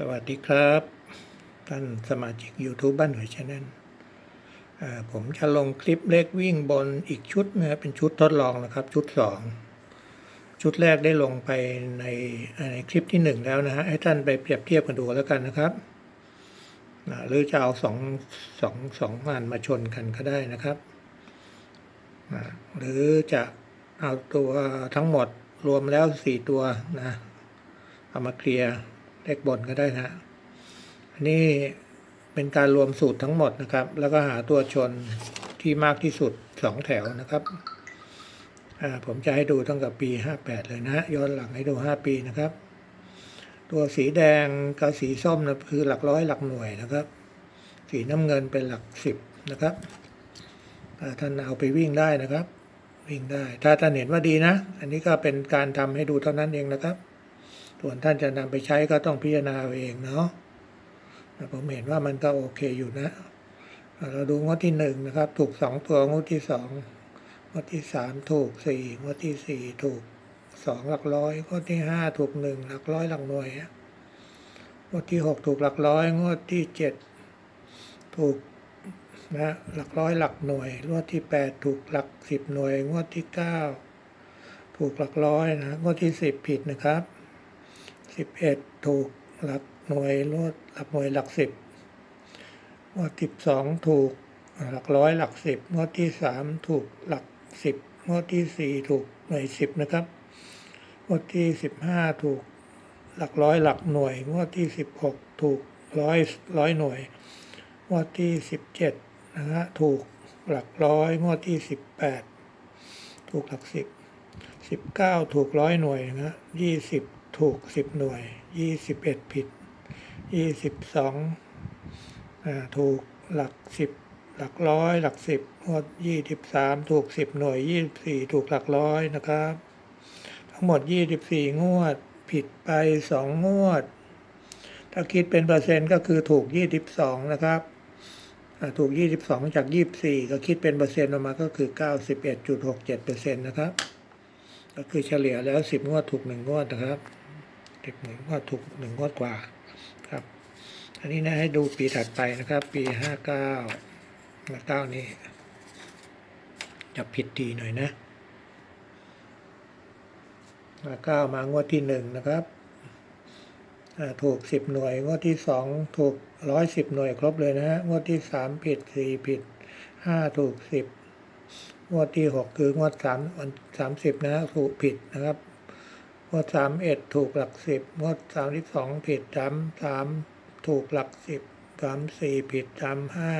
สวัสดีครับ ท่านสมาชิก YouTube บ้านหน่วยชาแนลผมจะลงคลิปเลขวิ่งบนอีกชุดนะครับเป็นชุดทดลองนะครับ ชุดสองชุดแรกได้ลงไปในในคลิปที่หนึ่งแล้วนะฮะให้ท่านไปเปรียบเทียบกันดูแล้วกันนะครับนะหรือจะเอาสองสองสองงานมาชนกันก็ได้นะครับนะหรือจะเอาตัวทั้งหมดรวมแล้วสี่ตัวนะเอามาเคลียร์ เลขบนก็ได้นะอันนี้เป็นการรวมสูตรทั้งหมดนะครับ แล้วก็หาตัวชนที่มากที่สุดสองแถวนะครับผมจะให้ดูตั้งแต่ปี 58 เลยนะย้อนหลังให้ดู 5 ปีนะครับ ตัวสีแดงกับสีส้มนะคือหลักร้อยหลักหน่วยนะครับ สีน้ำเงินเป็นหลักสิบนะครับท่านเอาไปวิ่งได้นะครับ วิ่งได้ ถ้าท่านเห็นว่าดีนะ อันนี้ก็เป็นการทำให้ดูเท่านั้นเองนะครับ ส่วนท่านจะนำไปใช้ก็ต้องพิจารณาเอาเองเนาะผมเห็นว่ามันก็โอเคอยู่นะ เราดูงวดที่หนึ่งนะครับ ถูกสองตัวงวดที่สองงวดที่สามถูกสี่งวดที่สี่ถูกสองหลักร้อยงวดที่ห้าถูกหนึ่งหลักร้อยหลักหน่วยงวดที่หกถูกหลักร้อยงวดที่เจ็ดถูกนะหลักร้อยหลักหน่วยงวดที่แปดถูกหลักสิบหน่วยงวดที่เก้าถูกหลักร้อยนะงวดที่สิบผิดนะครับ สิบเอ็ดถูกหลักหน่วยลดหลักหน่วยหลักสิบงวดที่สองถูกหลักร้อยหลักสิบงวดที่สามถูกหลักสิบงวดที่สี่ถูกหน่วยสิบนะครับงวดที่สิบห้าถูกหลักร้อยหลักหน่วยงวดที่สิบหกถูกร้อยร้อยหน่วยงวดที่สิบเจ็ดนะฮะถูกหลักร้อยงวดที่สิบแปดถูกหลักสิบสิบเก้าถูกร้อยหน่วยนะยี่สิบ ถูกสิบหน่วยยี่สิบเอ็ดผิดยี่สิบสองถูกหลักสิบหลักร้อย หลักสิบงวดยี่สิบสามถูกสิบหน่วยยี่สิบสี่ถูกหลักร้อยนะครับ ทั้งหมดยี่สิบสี่งวด ผิดไปสองงวด ถ้าคิดเป็นเปอร์เซ็นต์ก็คือถูกยี่สิบสองนะครับถูกยี่สิบสองจากยี่สิบสี่ก็คิดเป็นเปอร์เซ็นต์ออกมาก็คือเก้าสิบเอ็ดจุดหกเจ็ดเปอร์เซ็นต์นะครับ ก็คือเฉลี่ยแล้วสิบงวดถูกหนึ่งงวดนะครับ เด็กหนึ่งก็ถูกหนึ่งงวดกว่าครับ อันนี้นะให้ดูปีถัดไปนะครับ ปีห้าเก้าห้าเก้านี้จะผิดทีหน่อยนะห้าเก้ามางวดที่หนึ่งนะครับถูกสิบหน่วย งวดที่สองถูกร้อยสิบหน่วยครบเลยนะฮะงวดที่สามผิดสี่ผิดห้าถูกสิบงวดที่หกคืองวดสามวันสามสิบนะถูกผิดนะครับ งวดสามเอ็ดถูกหลักสิบงวดสามที่สองผิดสามสามถูกหลักสิบสามสี่ผิดสามห้า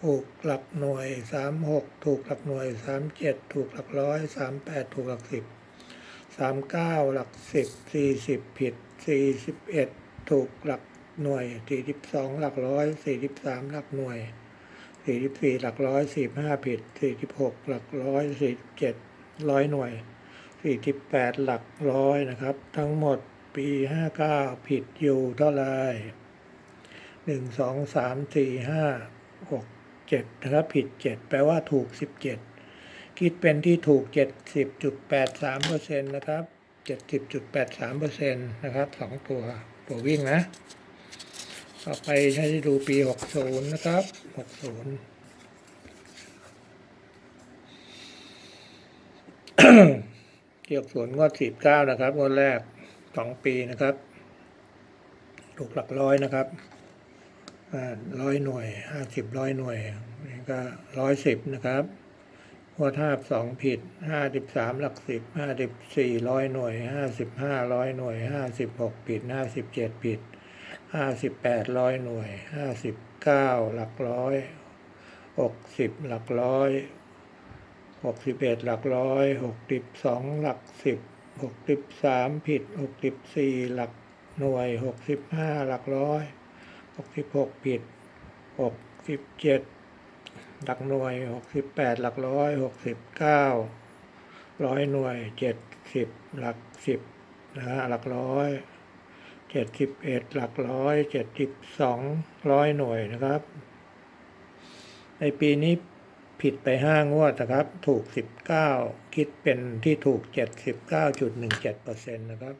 ถูกหลักหน่วยสามหกถูกหลักหน่วยสามเจ็ดถูกหลักร้อยสามแปดถูกหลักสิบสามเก้าหลักสิบสี่สิบผิดสี่สิบเอ็ดถูกหลักหน่วยสี่สิบสองหลักร้อยสี่สิบสามหลักหน่วยสี่สิบสี่หลักร้อยสี่ห้าผิดสี่สิบหกหลักร้อยสี่สิบเจ็ดร้อยหน่วย 48หลักร้อยนะครับ ทั้งหมดปี59ผิดอยู่เท่าไร1 2 3 4 5 6 7นะครับผิด7แปลว่าถูก17คิดเป็นที่ถูก70.83%นะครับ70.83%นะครับสองตัวตัววิ่งนะ ต่อไปให้ดูปี60นะครับ60เกี่ย วส่วนงวดสิบเก้านะครับงวดแรกสองปีนะครับถูกหลักร้อยนะครับร้อยหน่วยห้าสิบร้อยหน่วยนี่ก็ร้อยสิบนะครับงวดห้าสองผิดห้าสิบสามหลักสิบห้าสิบสี่ร้อยหน่วยห้าสิบห้าร้อยหน่วยห้าสิบหกผิดห้าสิบเจ็ดผิดห้าสิบแปดร้อยหน่วยห้าสิบเก้าหลักร้อยหกสิบหลักร้อย หกสิบเอ็ดหลักร้อยหกสิบสองหลักสิบหกสิบสามผิดหกสิบสี่หลักหน่วยหกสิบห้าหลักร้อยหกสิบหกผิดหกสิบเจ็ดหลักหน่วยหกสิบแปดหลักร้อยหกสิบเก้าร้อยหน่วยเจ็ดสิบหลักสิบนะฮะหลักร้อยเจ็ดสิบเอ็ดหลักร้อยเจ็ดสิบสองร้อยหน่วยนะครับ ในปีนี้ ผิดไปห้างวดนะครับ ถูกสิบเก้าคิดเป็นที่ถูกเจ็ดสิบเก้าจุดหนึ่งเจ็ดเปอร์เซ็นต์นะครับ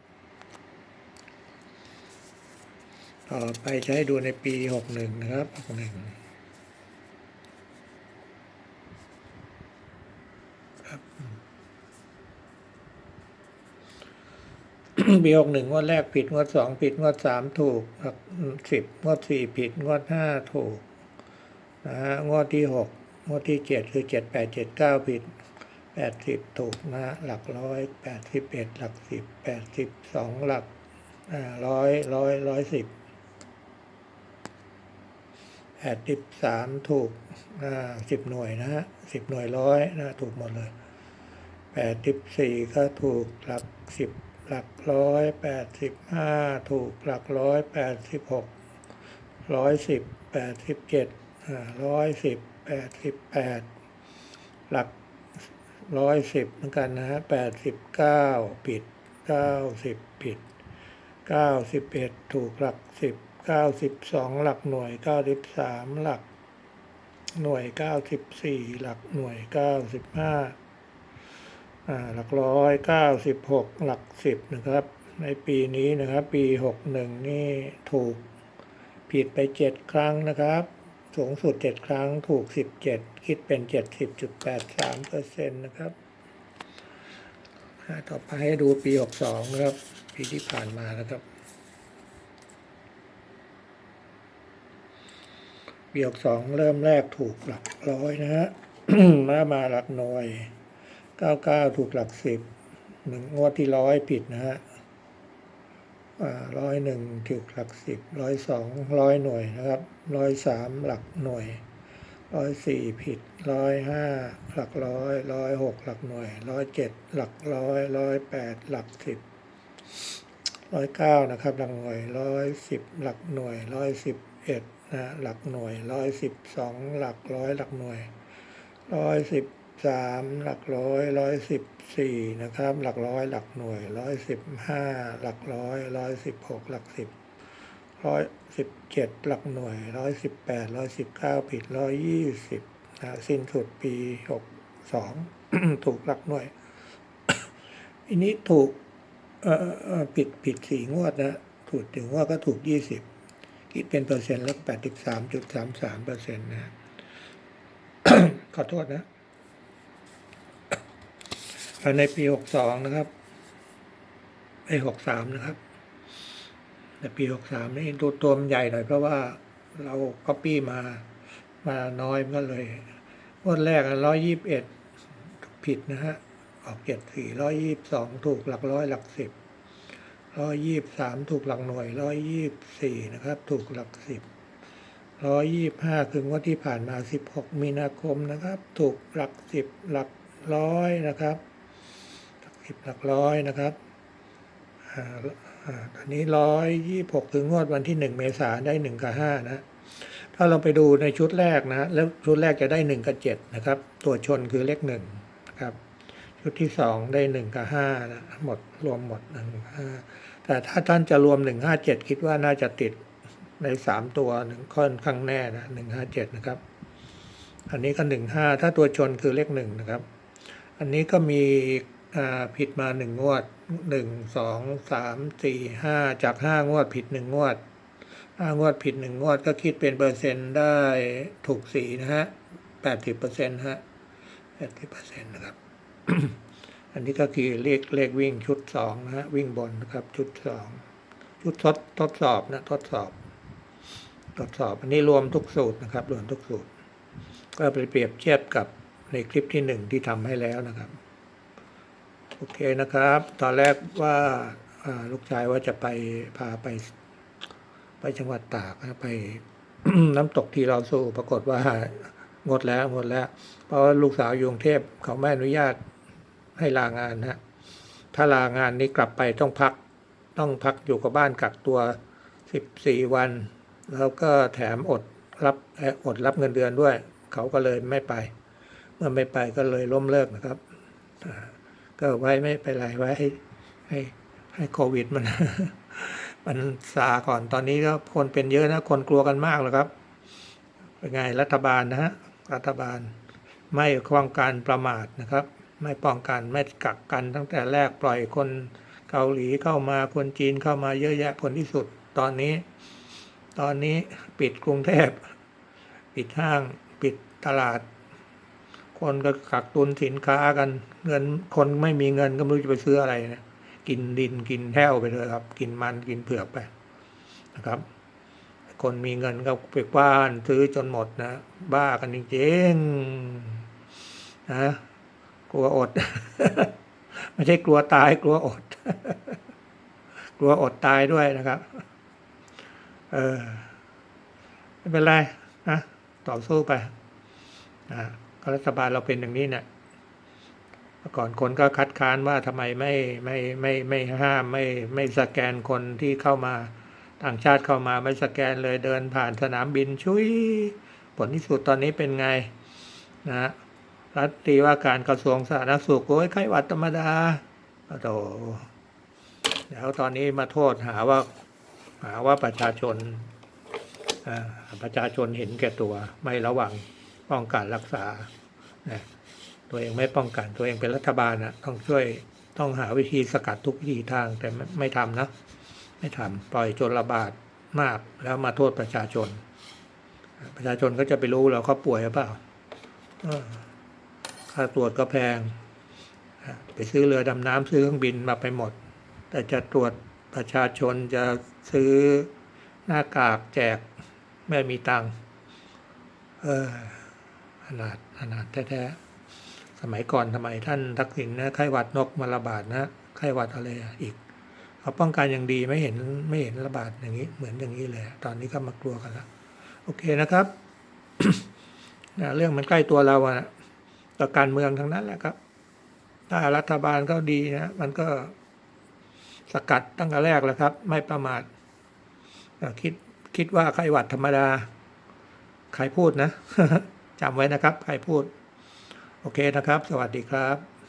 ต่อไปจะให้ดูในปีหกหนึ่งนะครับหกหนึ่งครับ ปีหกหนึ่งงวดแรกผิดงวดสองผิดงวดสามถูกหลักสิบงวดสี่ผิดงวดห้าถูกนะฮะงวดที่หก งวดที่เจ็ดคือเจ็ดแปดเจ็ดเก้าผิดแปดสิบถูกนะหลักร้อยแปดสิบเอ็ดหลักสิบแปดสิบสองหลักร้อยร้อยร้อยสิบแปดสิบสามถูกสิบหน่วยนะฮะสิบหน่วยร้อยนะถูกหมดเลยแปดสิบสี่ก็ถูกหลักสิบหลักร้อยแปดสิบห้าถูกหลักร้อยแปดสิบหกร้อยสิบแปดสิบเจ็ดร้อยสิบ แปดสิบแปดหลักร้อยสิบเหมือนกันนะฮะแปดสิบเก้าผิดเก้าสิบผิดเก้าสิบเอ็ดถูกหลักสิบเก้าสิบสองหลักหน่วยเก้าสิบสามหลัก หน่วยเก้าสิบสี่หลักหน่วยเก้าสิบห้าอ่าหลักร้อยเก้าสิบหกหลักสิบนะครับ ในปีนี้นะครับ ปีหกหนึ่งนี่ถูกผิดไปเจ็ดครั้งนะครับ สูงสุดเจ็ดครั้งถูกสิบเจ็ดคิดเป็นเจ็ดสิบจุดแปดสามเปอร์เซ็นต์นะครับต่อไปให้ดูปีหกสองนะครับ ปีที่ผ่านมานะครับปีหกสองเริ่มแรกถูกหลักร้อยนะฮะมามาหลักหน่วยเก้าเก้าถูกหลักสิบหนึ่งงวดที่ร้อยผิดนะฮะ ร้อยหนึ่งถูกหลักสิบร้อยสองร้อยหน่วยนะครับร้อยสามหลักหน่วยร้อยสี่ผิดร้อยห้าหลักร้อยร้อยหกหลักหน่วยร้อยเจ็ดหลักร้อยร้อยแปดหลักสิบร้อยเก้านะครับหลักหน่วยร้อยสิบหลักหน่วยร้อยสิบเอ็ดนะหลักหน่วยร้อยสิบสองหลักร้อยหลักหน่วยร้อยสิบ สามหลักร้อยร้อยสิบสี่นะครับ หลักร้อยหลักหน่วยร้อยสิบห้าหลักร้อยร้อยสิบหกหลักสิบร้อยสิบเจ็ดหลักหน่วยร้อยสิบแปดร้อยสิบเก้าผิดร้อยยี่สิบนะสิ้นสุดปีหกสองถูกหลักหน่วยอันนี้ถูกเอ่อผิดผิดสี่งวดนะถูกถึงว่าก็ถูกยี่สิบคิดเป็นเปอร์เซ็นต์แล้วแปดสิบสามจุดสามสามเปอร์เซ็นต์นะขอโทษนะ ในปีหกสองนะครับไอหกสามนะครับ แต่ปีหกสามนี่ดูตัวมันใหญ่หน่อยเพราะว่าเราก็ปี้มามาน้อยมันก็เลยงวดแรกร้อยยี่สิบเอ็ดผิดนะฮะ ออกเจ็ดสี่ร้อยยี่สิบสองถูกหลักร้อยหลักสิบร้อยยี่สิบสามถูกหลักหน่วยร้อยยี่สิบสี่นะครับ ถูกหลักสิบร้อยยี่สิบห้าคืองวดที่ผ่านมาสิบหกมีนาคมนะครับ ถูกหลักสิบหลักร้อยนะครับ สิบหลักร้อยนะครับอ่าอ่าตอนนี้ร้อยยี่หกถึงงวดวันที่หนึ่งเมษาได้หนึ่งกับห้านะ ถ้าเราไปดูในชุดแรกนะ แล้วชุดแรกจะได้หนึ่งกับเจ็ดนะครับ ตัวชนคือเลขหนึ่งนะครับ ชุดที่สองได้หนึ่งกับห้านะหมดรวมหมดหนึ่งห้าแต่ถ้าท่านจะรวมหนึ่งห้าเจ็ดคิดว่าน่าจะติดในสามตัวหนึ่งค่อนข้างแน่นะหนึ่งห้าเจ็ดนะครับ อันนี้ก็หนึ่งห้าถ้าตัวชนคือเลขหนึ่งนะครับ อันนี้ก็มี ผิดมาหนึ่งงวดหนึ่งสองสามสี่ห้าจากห้างวดผิดหนึ่งงวดห้างวดผิดหนึ่งงวดก็คิดเป็นเปอร์เซ็นต์ได้ถูกสีนะฮะแปดสิบเปอร์เซ็นต์ฮะแปดสิบเปอร์เซ็นต์นะครับ อันนี้ก็คือเลขเลขวิ่งชุดสองนะฮะวิ่งบนนะครับชุดสองชุดทดทดสอบนะทดสอบ ทดสอบอันนี้รวมทุกสูตรนะครับรวมทุกสูตร ก็ไปเปรียบเทียบกับในคลิปที่หนึ่งที่ทำให้แล้วนะครับ โอเคนะครับ ตอนแรกว่าลูกชายว่าจะไปพาไป ไปจังหวัดตากนะไปน้ำตกที่เราสู้ปรากฏว่างดแล้วงดแล้ว เพราะว่าลูกสาวอยู่กรุงเทพเขาไม่อนุญาตให้ลางานนะถ้าลางานนี้กลับไปต้องพักต้องพักอยู่กับบ้านกักตัวสิบสี่วัน แล้วก็แถมอดรับอดรับเงินเดือนด้วย เขาก็เลยไม่ไป เมื่อไม่ไปก็เลยล้มเลิกนะครับ ก็ไว้ไม่เป็นไรไว้ให้ให้ให้โควิดมัน มันซาก่อนตอนนี้ก็คนเป็นเยอะนะ คนกลัวกันมากเลยครับ เป็นไงรัฐบาลนะฮะรัฐบาลไม่ป้องกันประมาทนะครับ ไม่ป้องกันไม่กักกันตั้งแต่แรกปล่อยคนเกาหลีเข้ามาคนจีนเข้ามาเยอะแยะผลที่สุด ตอนนี้ ตอนนี้ปิดกรุงเทพปิดห้างปิดตลาด คนก็กักตุนสินค้ากันเงินคนไม่มีเงินก็ไม่รู้จะไปซื้ออะไรนะกินดินกินแห้วไปเลยครับ กินมันกินเผือกไปนะครับ คนมีเงินก็ไปกว้านซื้อจนหมดนะบ้ากันจริงๆนะกลัวอด ไม่ใช่กลัวตายกลัวอด กลัวอดตายด้วยนะครับ เออไม่เป็นไรนะต่อสู้ไปนะ ก็รัฐบาลเราเป็นอย่างนี้เนะี่ยก่อนคนก็คัดค้านว่าทำไมไม่ไม่ไม่ไม่ห้ามไม่ไม่สแกนคนที่เข้ามาต่างชาติเข้ามาไม่สแกนเลยเดินผ่านสนามบินชุยผลที่สุดตอนนี้เป็นไงนะรัฐตีว่าการกระทรวงสาธารณสุขโอ้ยไข้หวัดธรรมดาโอ้โหแล้วตอนนี้มาโทษหาว่า หาว่าประชาชนอ่าประชาชนเห็นแก่ตัวไม่ระวัง ป้องกันรักษานะตัวเองไม่ป้องกันตัวเองเป็นรัฐบาลนะต้องช่วยต้องหาวิธีสกัดทุกวิธีทางแต่ไม่ทำนะ ไม่ทำปล่อยจนระบาดมากแล้วมาโทษประชาชน ประชาชนก็จะไปรู้แล้วเขาป่วยหรือเปล่าค่าตรวจก็แพง ไปซื้อเรือดำน้ำซื้อเครื่องบินมาไปหมด แต่จะตรวจประชาชนจะซื้อหน้ากากแจกไม่มีตังค์เออ ขนาดขนาดแท้ๆสมัยก่อนทำไมท่านทักษิณนะไข้หวัดนกมาระบาดนะไข้หวัดอะไรอีกเขาป้องกันอย่างดีไม่เห็นไม่เห็นระบาดอย่างนี้เหมือนอย่างนี้เลย ตอนนี้ก็มากลัวกันแล้วโอเคนะครับนะเรื่องมันใกล้ตัวเราอะนะต่อการเมืองทั้งนั้นแหละครับ ถ้ารัฐบาลก็ดีนะมันก็สกัดตั้งแต่แรกแล้วครับ ไม่ประมาทคิดคิดว่าไข้หวัดธรรมดา ใครพูดนะ จำไว้นะครับ ใครพูด โอเคนะครับ สวัสดีครับ